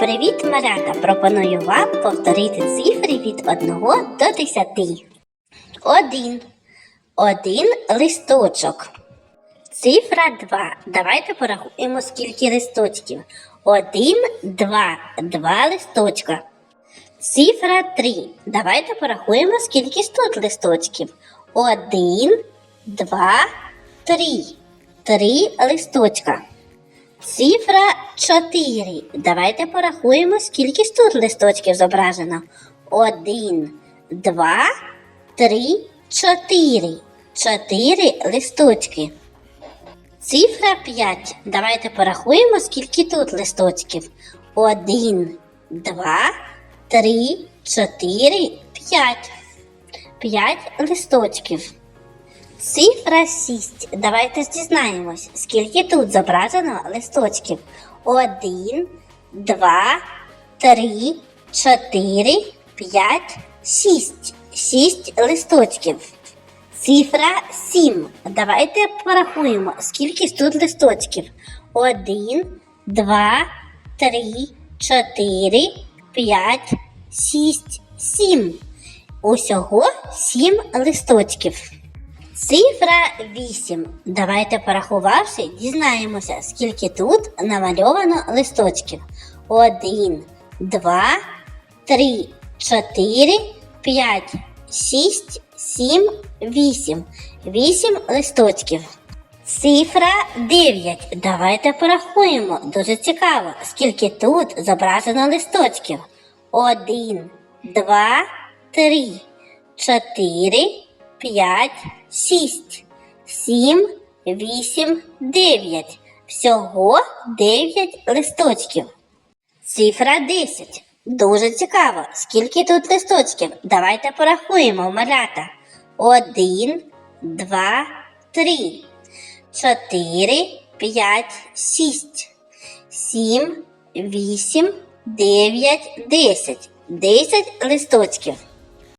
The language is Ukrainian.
Привіт, малята! Пропоную вам повторити цифри від 1 до 10. Один. Один листочок. Цифра 2. Давайте порахуємо, скільки листочків. Один, два, два листочка. Цифра 3. Давайте порахуємо, скільки тут листочків. Один, два, три. Три листочка. Цифра 4. Давайте порахуємо, скільки ж тут листочків зображено. Один, два, три, чотири. Чотири листочки. Цифра 5. Давайте порахуємо, скільки тут листочків. Один, два, три, чотири, п'ять. П'ять листочків. Цифра 6. Давайте дізнаємось, скільки тут зображено листочків. Один, два, три, чотири, п'ять, шість. Шість листочків. Цифра 7. Давайте порахуємо, скільки тут листочків. Один, два, три, чотири, п'ять, шість, сім. Усього сім листочків. Цифра 8. Давайте порахувавши, дізнаємося, скільки тут намальовано листочків. Один, два, три, чотири, п'ять, шість, сім, вісім. Вісім листочків. Цифра 9. Давайте порахуємо. Дуже цікаво, скільки тут зображено листочків. Один, два, три, чотири, п'ять, шість, сім, вісім, дев'ять. Всього дев'ять листочків. Цифра 10. Дуже цікаво, скільки тут листочків. Давайте порахуємо, малята. Один, два, три, чотири, п'ять, шість, сім, вісім, дев'ять, десять. Десять листочків.